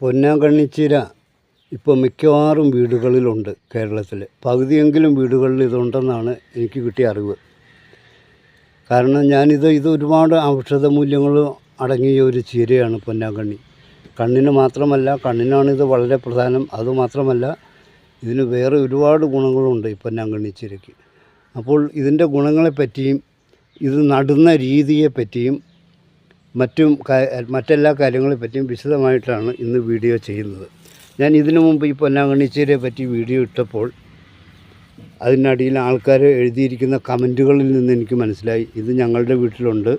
പൊന്നാങ്കണ്ണിച്ചീര ഇപ്പോൾ മിക്കവാറും വീടുകളിലുണ്ട് കേരളത്തിൽ പകുതിയെങ്കിലും വീടുകളിൽ ഇതുണ്ടെന്നാണ് എനിക്ക് കിട്ടിയ അറിവ്. കാരണം ഞാനിത് ഇത് ഒരുപാട് ഔഷധ മൂല്യങ്ങൾ അടങ്ങിയ ഒരു ചീരയാണ് പൊന്നാങ്കണ്ണി. കണ്ണിന് മാത്രമല്ല കണ്ണിനാണിത് വളരെ പ്രധാനം. അതുമാത്രമല്ല ഇതിന് വേറെ ഒരുപാട് ഗുണങ്ങളുണ്ട് ഈ പൊന്നാങ്കണ്ണി ചീരയ്ക്ക്. അപ്പോൾ ഇതിന്റെ ഗുണങ്ങളെപ്പറ്റിയും ഇത് നടുന്ന രീതിയെപ്പറ്റിയും മറ്റും മറ്റെല്ലാ കാര്യങ്ങളെപ്പറ്റിയും വിശദമായിട്ടാണ് ഇന്ന് വീഡിയോ ചെയ്യുന്നത്. ഞാൻ ഇതിനു മുമ്പ് ഈ പൊന്നാങ്കണ്ണിച്ചീരയെ പറ്റി വീഡിയോ ഇട്ടപ്പോൾ അതിനടിയിൽ ആൾക്കാർ എഴുതിയിരിക്കുന്ന കമന്റുകളിൽ നിന്ന് എനിക്ക് മനസ്സിലായി. ഇത് ഞങ്ങളുടെ വീട്ടിലുണ്ട്.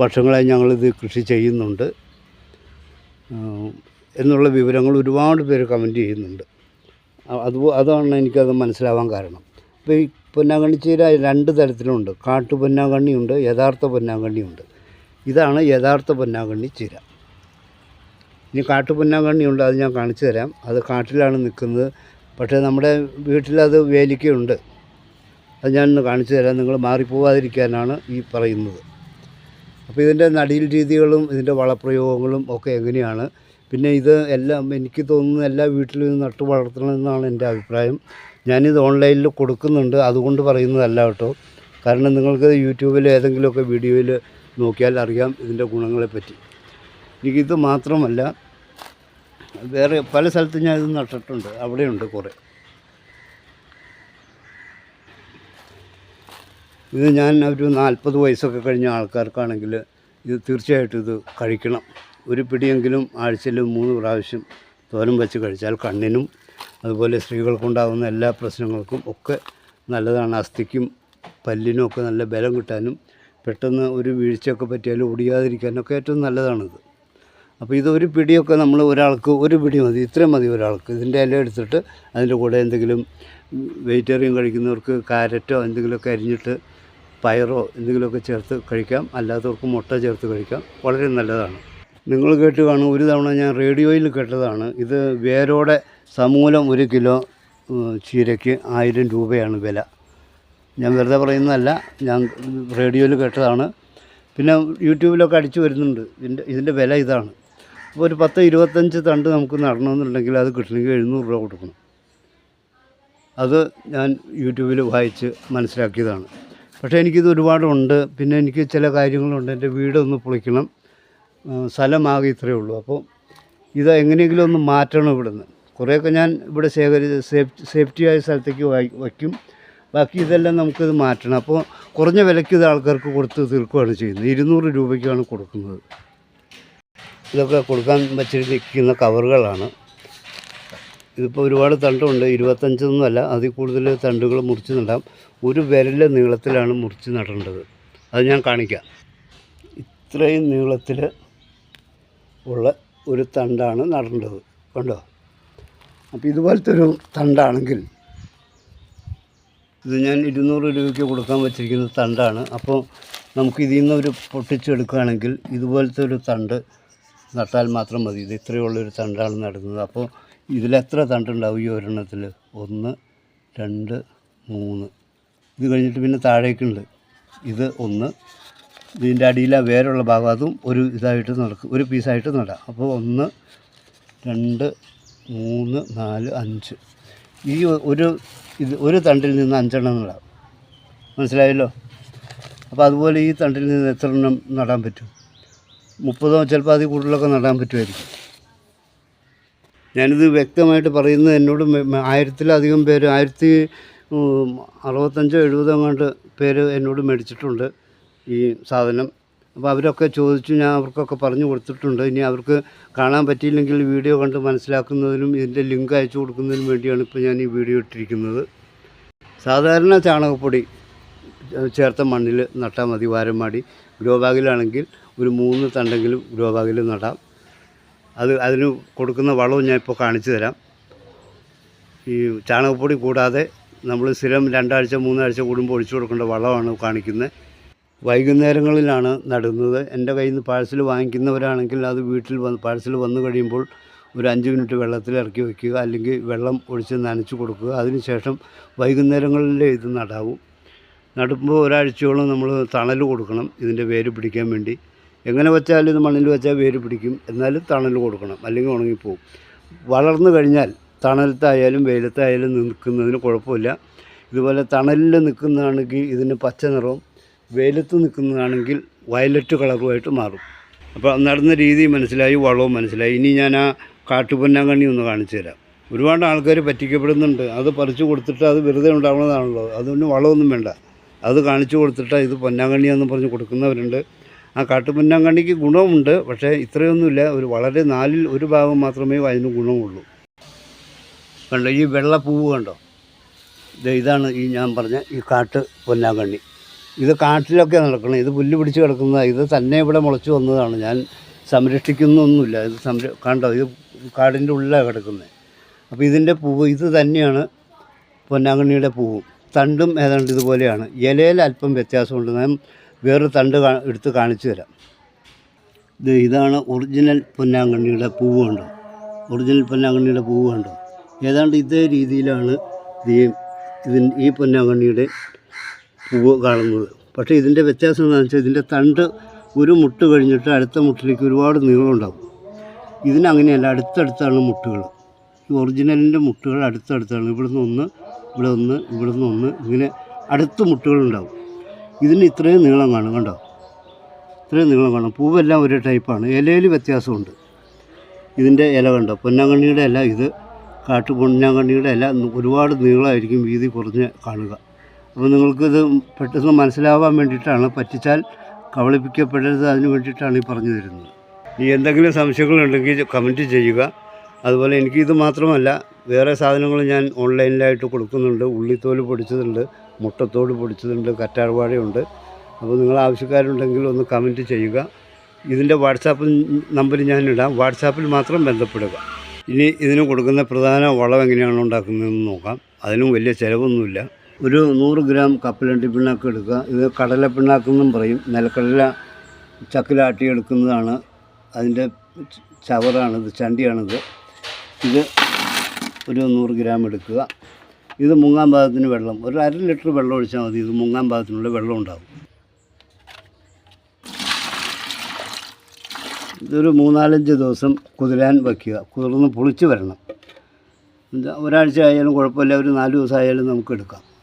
വർഷങ്ങളായി ഞങ്ങളിത് കൃഷി ചെയ്യുന്നുണ്ട്. എന്നുള്ള വിവരങ്ങൾ ഒരുപാട് പേര് കമന്റ് ചെയ്യുന്നുണ്ട്. അത് അതാണ് എനിക്കത് മനസ്സിലാവാൻ കാരണം. അപ്പോൾ ഈ പൊന്നാങ്കണ്ണി രണ്ട് തരത്തിലുണ്ട്. കാട്ടു പൊന്നാങ്കണ്ണിയുണ്ട് യഥാർത്ഥ പൊന്നാങ്കണ്ണിയുണ്ട്. ഇതാണ് യഥാർത്ഥ പൊന്നാങ്കണ്ണി ചീര. ഇനി കാട്ടു പൊന്നാങ്കണ്ണിയുണ്ട് അത് ഞാൻ കാണിച്ചു തരാം. അത് കാട്ടിലാണ് നിൽക്കുന്നത്. പക്ഷേ നമ്മുടെ വീട്ടിലത് വേലിക്കുണ്ട് അത് ഞാനൊന്ന് കാണിച്ചു തരാം. നിങ്ങൾ മാറിപ്പോവാതിരിക്കാനാണ് ഈ പറയുന്നത്. അപ്പോൾ ഇതിന്റെ നടിയിൽ രീതികളും ഇതിന്റെ വളപ്രയോഗങ്ങളും ഒക്കെ എങ്ങനെയാണ്? പിന്നെ ഇത് എല്ലാം എനിക്ക് തോന്നുന്നു എല്ലാ വീട്ടിലും ഇത് നട്ടു വളർത്തണമെന്നാണ് എന്റെ അഭിപ്രായം. ഞാനിത് ഓൺലൈനിൽ കൊടുക്കുന്നുണ്ട്. അതുകൊണ്ട് പറയുന്നതല്ല കേട്ടോ. കാരണം നിങ്ങൾക്ക് യൂട്യൂബിൽ ഏതെങ്കിലുമൊക്കെ വീഡിയോയിൽ നോക്കിയാൽ അറിയാം ഇതിന്റെ ഗുണങ്ങളെപ്പറ്റി. എനിക്കിത് മാത്രമല്ല വേറെ പല സ്ഥലത്തും ഞാൻ ഇത് നട്ടിട്ടുണ്ട്. അവിടെയുണ്ട് കുറേ. ഇത് ഞാൻ ഒരു നാൽപ്പത് വയസ്സൊക്കെ കഴിഞ്ഞ ആൾക്കാർക്കാണെങ്കിൽ ഇത് തീർച്ചയായിട്ടും ഇത് കഴിക്കണം. ഒരു പിടിയെങ്കിലും ആഴ്ചയിൽ മൂന്ന് പ്രാവശ്യം തോരൻ വെച്ച് കഴിച്ചാൽ കണ്ണിനും അതുപോലെ സ്ത്രീകൾക്കുണ്ടാകുന്ന എല്ലാ പ്രശ്നങ്ങൾക്കും ഒക്കെ നല്ലതാണ്. അസ്ഥിക്കും പല്ലിനും ഒക്കെ നല്ല ബലം കിട്ടാനും പെട്ടെന്ന് ഒരു വീഴ്ചയൊക്കെ പറ്റിയാലും ഓടിയാതിരിക്കാനൊക്കെ ഏറ്റവും നല്ലതാണിത്. അപ്പോൾ ഇത് ഒരു പിടിയൊക്കെ നമ്മൾ ഒരാൾക്ക് ഒരു പിടി മതി ഇത്രയും മതി ഒരാൾക്ക്. ഇതിന്റെ ഇല എടുത്തിട്ട് അതിന്റെ കൂടെ എന്തെങ്കിലും വെജിറ്റേറിയൻ കഴിക്കുന്നവർക്ക് കാരറ്റോ എന്തെങ്കിലുമൊക്കെ അരിഞ്ഞിട്ട് പയറോ എന്തെങ്കിലുമൊക്കെ ചേർത്ത് കഴിക്കാം. അല്ലാത്തവർക്ക് മുട്ട ചേർത്ത് കഴിക്കാം. വളരെ നല്ലതാണ്. നിങ്ങൾ കേട്ട് കാണും ഒരു തവണ ഞാൻ റേഡിയോയിൽ കേട്ടതാണ്. ഇത് വേരോടെ സമൂലം ഒരു കിലോ ചീരയ്ക്ക് ആയിരം രൂപയാണ് വില. ഞാൻ വെറുതെ പറയുന്നതല്ല ഞാൻ റേഡിയോയിൽ കേട്ടതാണ്. പിന്നെ യൂട്യൂബിലൊക്കെ അടിച്ചു വരുന്നുണ്ട്. ഇതിന്റെ ഇതിന്റെ വില ഇതാണ്. അപ്പോൾ ഒരു പത്ത് ഇരുപത്തഞ്ച് തണ്ട് നമുക്ക് നടണമെന്നുണ്ടെങ്കിൽ അത് കിട്ടണമെങ്കിൽ എഴുന്നൂറ് രൂപ കൊടുക്കണം. അത് ഞാൻ യൂട്യൂബിൽ വായിച്ച് മനസ്സിലാക്കിയതാണ്. പക്ഷേ എനിക്കിത് ഒരുപാടുണ്ട്. പിന്നെ എനിക്ക് ചില കാര്യങ്ങളുണ്ട്. എന്റെ വീടൊന്ന് പൊളിക്കണം. സ്ഥലമാകെ ഇത്രയേ ഉള്ളൂ. അപ്പോൾ ഇത് എങ്ങനെയെങ്കിലും ഒന്ന് മാറ്റണം ഇവിടുന്ന്. കുറേയൊക്കെ ഞാൻ ഇവിടെ ശേഖരി സേഫ് സേഫ്റ്റിയായ സ്ഥലത്തേക്ക് വയ്ക്കും. ബാക്കി ഇതെല്ലാം നമുക്കിത് മാറ്റണം. അപ്പോൾ കുറഞ്ഞ വിലയ്ക്ക് ഇത് ആൾക്കാർക്ക് കൊടുത്ത് തീർക്കുകയാണ് ചെയ്യുന്നത്. ഇരുന്നൂറ് രൂപയ്ക്കാണ് കൊടുക്കുന്നത്. ഇതൊക്കെ കൊടുക്കാൻ വച്ചിരിക്കുന്ന കവറുകളാണ്. ഇതിപ്പോൾ ഒരുപാട് തണ്ടുണ്ട്. ഇരുപത്തഞ്ചൊന്നുമല്ല അതിൽ കൂടുതൽ തണ്ടുകൾ മുറിച്ച് നടാം. ഒരു വിരലിന്റെ നീളത്തിലാണ് മുറിച്ച് നടേണ്ടത്. അത് ഞാൻ കാണിക്കാം. ഇത്രയും നീളത്തിൽ ഉള്ള ഒരു തണ്ടാണ് നടേണ്ടത്. കണ്ടോ? അപ്പോൾ ഇതുപോലത്തെ ഒരു തണ്ടാണെങ്കിൽ ഇത് ഞാൻ ഇരുന്നൂറ് രൂപയ്ക്ക് കൊടുക്കാൻ വെച്ചിരിക്കുന്ന തണ്ടാണ്. അപ്പോൾ നമുക്ക് ഇതിൽ നിന്ന് ഒരു പൊട്ടിച്ചെടുക്കുകയാണെങ്കിൽ ഇതുപോലത്തെ ഒരു തണ്ട് നട്ടാൽ മാത്രം മതി. ഇത് ഇത്രയുള്ളൊരു തണ്ടാണ് നടുന്നത് അപ്പോൾ ഇതിലെത്ര തണ്ടുണ്ടാവും ഈ ഒരെണ്ണത്തിൽ? ഒന്ന് രണ്ട് മൂന്ന്. ഇത് കഴിഞ്ഞിട്ട് പിന്നെ താഴേക്കുണ്ട് ഇത് ഒന്ന്. ഇതിന്റെ അടിയിലെ വേരുള്ള ഭാഗം അതും ഒരു ഇതായിട്ട് നടക്കും. ഒരു പീസായിട്ട് നടാം. അപ്പോൾ ഒന്ന് രണ്ട് മൂന്ന് നാല് അഞ്ച്. ഈ ഒരു ഇത് ഒരു തണ്ടിൽ നിന്ന് അഞ്ചെണ്ണം നടാം. മനസ്സിലായല്ലോ? അപ്പോൾ അതുപോലെ ഈ തണ്ടിൽ നിന്ന് എത്ര എണ്ണം നടാൻ പറ്റും? മുപ്പതോ ചിലപ്പോൾ അതിൽ കൂടുതലൊക്കെ നടാൻ പറ്റുമായിരിക്കും. ഞാനിത് വ്യക്തമായിട്ട് പറയുന്നത് എന്നോട് ആയിരത്തിലധികം പേര് ആയിരത്തി അറുപത്തഞ്ചോ എഴുപതോ അങ്ങോട്ട് പേര് എന്നോട് മേടിച്ചിട്ടുണ്ട് ഈ സാധനം. അപ്പോൾ അവരൊക്കെ ചോദിച്ചു ഞാൻ അവർക്കൊക്കെ പറഞ്ഞു കൊടുത്തിട്ടുണ്ട്. ഇനി അവർക്ക് കാണാൻ പറ്റിയില്ലെങ്കിൽ വീഡിയോ കണ്ട് മനസ്സിലാക്കുന്നതിനും ഇതിന്റെ ലിങ്ക് അയച്ചു കൊടുക്കുന്നതിനും വേണ്ടിയാണ് ഇപ്പോൾ ഞാൻ ഈ വീഡിയോ ഇട്ടിരിക്കുന്നത്. സാധാരണ ചാണകപ്പൊടി ചേർത്ത മണ്ണിൽ നട്ടാൽ മതി വാരമാടി. ഗ്രോ ബാഗിലാണെങ്കിൽ ഒരു മൂന്ന് തണ്ടെങ്കിലും ഗ്രോ ബാഗിൽ നടാം. അത് അതിന് കൊടുക്കുന്ന വളവും ഞാൻ ഇപ്പോൾ കാണിച്ചു തരാം. ഈ ചാണകപ്പൊടി കൂടാതെ നമ്മൾ സ്ഥിരം രണ്ടാഴ്ച മൂന്നാഴ്ച കൂടുമ്പോൾ ഒഴിച്ചു കൊടുക്കേണ്ട വളമാണ് കാണിക്കുന്നത്. വൈകുന്നേരങ്ങളിലാണ് നടുന്നത്. എന്റെ കയ്യിൽ നിന്ന് പാഴ്സൽ വാങ്ങിക്കുന്നവരാണെങ്കിൽ അത് വീട്ടിൽ വന്ന് പാഴ്സൽ വന്നു കഴിയുമ്പോൾ ഒരു അഞ്ച് മിനിറ്റ് വെള്ളത്തിൽ ഇറക്കി വയ്ക്കുക. അല്ലെങ്കിൽ വെള്ളം ഒഴിച്ച് നനച്ച് കൊടുക്കുക. അതിനുശേഷം വൈകുന്നേരങ്ങളിൽ ഇത് നടാവും. നടുമ്പോൾ ഒരാഴ്ചയോളം നമ്മൾ തണൽ കൊടുക്കണം ഇതിന്റെ വേര് പിടിക്കാൻ വേണ്ടി. എങ്ങനെ വെച്ചാലും ഇത് മണ്ണിൽ വെച്ചാൽ വേര് പിടിക്കും. എന്നാലും തണൽ കൊടുക്കണം. അല്ലെങ്കിൽ ഉണങ്ങിപ്പോവും. വളർന്നു കഴിഞ്ഞാൽ തണലത്തായാലും വെയിലത്തായാലും നിൽക്കുന്നതിന് കുഴപ്പമില്ല. ഇതുപോലെ തണലിൽ നിൽക്കുന്നതാണെങ്കിൽ ഇതിന് പച്ച നിറവും വെയിലത്ത് നിൽക്കുന്നതാണെങ്കിൽ വയലറ്റ് കളറുമായിട്ട് മാറും. അപ്പോൾ നടന്ന രീതി മനസ്സിലായി വളവും മനസ്സിലായി. ഇനി ഞാൻ ആ കാട്ടുപൊന്നാങ്കണ്ണി ഒന്ന് കാണിച്ചു തരാം. ഒരുപാട് ആൾക്കാർ പറ്റിക്കപ്പെടുന്നുണ്ട്. അത് പറിച്ചു കൊടുത്തിട്ട് അത് വെറുതെ ഉണ്ടാവുന്നതാണല്ലോ. അതുകൊണ്ട് വളമൊന്നും വേണ്ട. അത് കാണിച്ചു കൊടുത്തിട്ട് ഇത് പൊന്നാങ്കണ്ണിയാന്ന് പറഞ്ഞ് കൊടുക്കുന്നവരുണ്ട്. ആ കാട്ടുപൊന്നാങ്കണ്ണിക്ക് ഗുണമുണ്ട്. പക്ഷേ ഇത്രയൊന്നുമില്ല. ഒരു വളരെ നാലിൽ ഒരു ഭാഗം മാത്രമേ അതിന് ഗുണമുള്ളൂ. കണ്ടോ? ഈ വെള്ള പൂവ് കണ്ടോ ഇതാണ് ഈ ഞാൻ പറഞ്ഞ ഈ കാട്ട് പൊന്നാങ്കണ്ണി ഇത് കാട്ടിലൊക്കെ നടക്കണം. ഇത് പുല്ല് പിടിച്ച് കിടക്കുന്നതാണ് ഇത് തന്നെ ഇവിടെ മുളച്ചു വന്നതാണ്. ഞാൻ സംരക്ഷിക്കുന്നൊന്നുമില്ല. ഇത് സംര കണ്ടോ? ഇത് കാടിന്റെ ഉള്ളിലാണ് കിടക്കുന്നത്. അപ്പോൾ ഇതിന്റെ പൂവ് ഇത് തന്നെയാണ് പൊന്നാങ്കണ്ണിയുടെ പൂവും. തണ്ടും ഏതാണ്ട് ഇതുപോലെയാണ്. ഇലയിൽ അല്പം വ്യത്യാസമുണ്ട്. ഞാൻ വേറൊരു തണ്ട് എടുത്ത് കാണിച്ചു തരാം. ഇത് ഇതാണ് ഒറിജിനൽ പൊന്നാങ്കണ്ണിയുടെ പൂവ് കണ്ടോ? ഒറിജിനൽ പൊന്നാങ്കണ്ണിയുടെ പൂവ് കണ്ടോ? ഏതാണ്ട് ഇതേ രീതിയിലാണ് ഈ ഇതിൻ ഈ പൊന്നാങ്കണ്ണിയുടെ പൂവ് കാണുന്നത്. പക്ഷേ ഇതിന്റെ വ്യത്യാസം എന്താണെന്ന് വെച്ചാൽ ഇതിന്റെ തണ്ട് ഒരു മുട്ട് കഴിഞ്ഞിട്ട് അടുത്ത മുട്ടിലേക്ക് ഒരുപാട് നീളമുണ്ടാകും. ഇതിനങ്ങനെയല്ല അടുത്തടുത്താണ് മുട്ടുകൾ. ഈ ഒറിജിനലിന്റെ മുട്ടുകൾ അടുത്തടുത്താണ്. ഇവിടുന്ന് ഒന്ന് ഇവിടെ ഒന്ന് ഇവിടുന്ന് ഒന്ന് ഇങ്ങനെ അടുത്ത് മുട്ടുകളുണ്ടാവും ഇതിന് ഇത്രയും നീളം കാണും കണ്ടോ? ഇത്രയും നീളം കാണും. പൂവെല്ലാം ഒരേ ടൈപ്പാണ്. ഇലയിൽ വ്യത്യാസമുണ്ട്. ഇതിന്റെ ഇല കണ്ടോ? പൊന്നാങ്കണ്ണിയുടെ ഇല ഇത് കാട്ടു പൊന്നാങ്കണ്ണിയുടെ ഇല ഒരുപാട് നീളമായിരിക്കും വീതി കുറഞ്ഞ് കാണുക. അപ്പോൾ നിങ്ങൾക്കിത് പെട്ടെന്ന് മനസ്സിലാവാൻ വേണ്ടിയിട്ടാണ് പറ്റിച്ചാൽ കബളിപ്പിക്കപ്പെടരുത് അതിന് വേണ്ടിയിട്ടാണ് ഈ പറഞ്ഞു തരുന്നത്. ഈ എന്തെങ്കിലും സംശയങ്ങളുണ്ടെങ്കിൽ കമന്റ് ചെയ്യുക. അതുപോലെ എനിക്കിത് മാത്രമല്ല വേറെ സാധനങ്ങൾ ഞാൻ ഓൺലൈനിലായിട്ട് കൊടുക്കുന്നുണ്ട്. ഉള്ളിത്തോൽ പൊടിച്ചതുണ്ട് മുട്ടത്തോട് പൊടിച്ചതുണ്ട് കറ്റാർവാഴയുണ്ട്. അപ്പോൾ നിങ്ങൾ ആവശ്യക്കാരുണ്ടെങ്കിൽ ഒന്ന് കമന്റ് ചെയ്യുക. ഇതിന്റെ വാട്സാപ്പ് നമ്പർ ഞാൻ ഇടാം. വാട്സാപ്പിൽ മാത്രം ബന്ധപ്പെടുക. ഇനി ഇതിന് കൊടുക്കുന്ന പ്രധാന വളം എങ്ങനെയാണ് ഉണ്ടാക്കുന്നതെന്ന് നോക്കാം. അതിനും വലിയ ചിലവൊന്നുമില്ല. ഒരു നൂറ് ഗ്രാം കപ്പലണ്ടി പിണ്ണാക്ക് എടുക്കുക. ഇത് കടല പിണ്ണാക്കെന്നും പറയും. നിലക്കടല ചക്കിലാട്ടി എടുക്കുന്നതാണ് അതിന്റെ ചവറാണിത് ചണ്ടിയാണിത്. ഇത് ഒരു നൂറ് ഗ്രാം എടുക്കുക. ഇത് മുങ്ങാൻ പാകത്തിന് വെള്ളം. ഒരു അര ലിറ്റർ വെള്ളം ഒഴിച്ചാൽ മതി. ഇത് മുങ്ങാൻ പാകത്തിനുള്ള വെള്ളം ഉണ്ടാകും ഇതൊരു മൂന്നാലഞ്ച് ദിവസം കുതിരാൻ വയ്ക്കുക. കുതിർന്ന് പൊളിച്ച് വരണം. ഒരാഴ്ച ആയാലും കുഴപ്പമില്ല. ഒരു നാല് ദിവസം ആയാലും നമുക്ക് എടുക്കാം.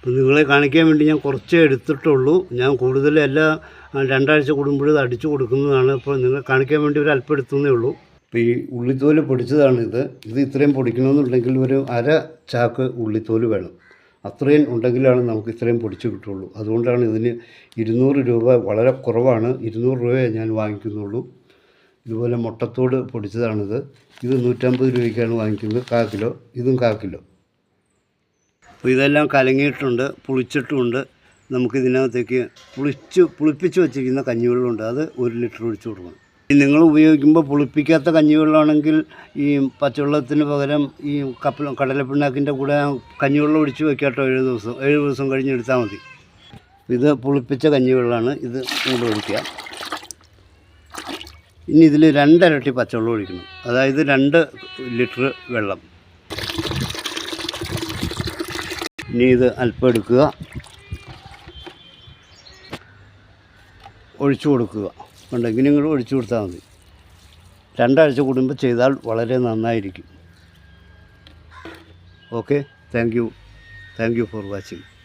ഇപ്പം നിങ്ങളെ കാണിക്കാൻ വേണ്ടി ഞാൻ കുറച്ചേ എടുത്തിട്ടുള്ളൂ. ഞാൻ കൂടുതൽ എല്ലാ രണ്ടാഴ്ച കൂടുമ്പോഴും ഇത് അടിച്ചു കൊടുക്കുന്നതാണ്. അപ്പോൾ നിങ്ങളെ കാണിക്കാൻ വേണ്ടി ഒരു അല്പം എടുത്തുന്നേ ഉള്ളൂ. ഇപ്പോൾ ഈ ഉള്ളിത്തോൽ പൊടിച്ചതാണ് ഇത്. ഇത് ഇത്രയും പൊടിക്കണമെന്നുണ്ടെങ്കിൽ ഒരു അര ചാക്ക് ഉള്ളിത്തോൽ വേണം. അത്രയും ഉണ്ടെങ്കിലാണ് നമുക്ക് ഇത്രയും പൊടിച്ച് കിട്ടുള്ളൂ. അതുകൊണ്ടാണ് ഇതിന് ഇരുന്നൂറ് രൂപ വളരെ കുറവാണ്. ഇരുന്നൂറ് രൂപയെ ഞാൻ വാങ്ങിക്കുന്നുള്ളൂ. ഇതുപോലെ മുട്ടത്തോട് പൊടിച്ചതാണിത്. ഇത് നൂറ്റമ്പത് രൂപയ്ക്കാണ് വാങ്ങിക്കുന്നത്. കാ കിലോ. ഇതും കാ കിലോ. അപ്പോൾ ഇതെല്ലാം കലങ്ങിയിട്ടുണ്ട് പുളിച്ചിട്ടുമുണ്ട്. നമുക്കിതിനകത്തേക്ക് പുളിച്ച് പുളിപ്പിച്ച് വെച്ചിരിക്കുന്ന കഞ്ഞിവെള്ളമുണ്ട്. അത് ഒരു ലിറ്റർ ഒഴിച്ചു കൊടുക്കണം. ഇനി നിങ്ങൾ ഉപയോഗിക്കുമ്പോൾ പുളിപ്പിക്കാത്ത കഞ്ഞിവെള്ളമാണെങ്കിൽ ഈ പച്ചവെള്ളത്തിന് പകരം ഈ കപ്പ കടലപ്പിണ്ണാക്കിന്റെ കൂടെ കഞ്ഞിവെള്ളം ഒഴിച്ച് വെക്കാട്ടോ ഏഴ് ദിവസം ഏഴ് ദിവസം കഴിഞ്ഞ് എടുത്താൽ മതി. ഇത് പുളിപ്പിച്ച കഞ്ഞിവെള്ളമാണ്. ഇത് കൂടെ ഒഴിക്കുക. ഇനി ഇതിൽ രണ്ടരട്ടി പച്ചവെള്ളം ഒഴിക്കണം. അതായത് രണ്ട് ലിറ്റർ വെള്ളം. ഇനി ഇത് അല്പം എടുക്കുക. ഒഴിച്ചു കൊടുക്കുക. ഉണ്ടെങ്കിൽ നിങ്ങൾ ഒഴിച്ചു കൊടുത്താൽ മതി. രണ്ടാഴ്ച കൂടുമ്പോൾ ചെയ്താൽ വളരെ നന്നായിരിക്കും. Okay thank you thank you for watching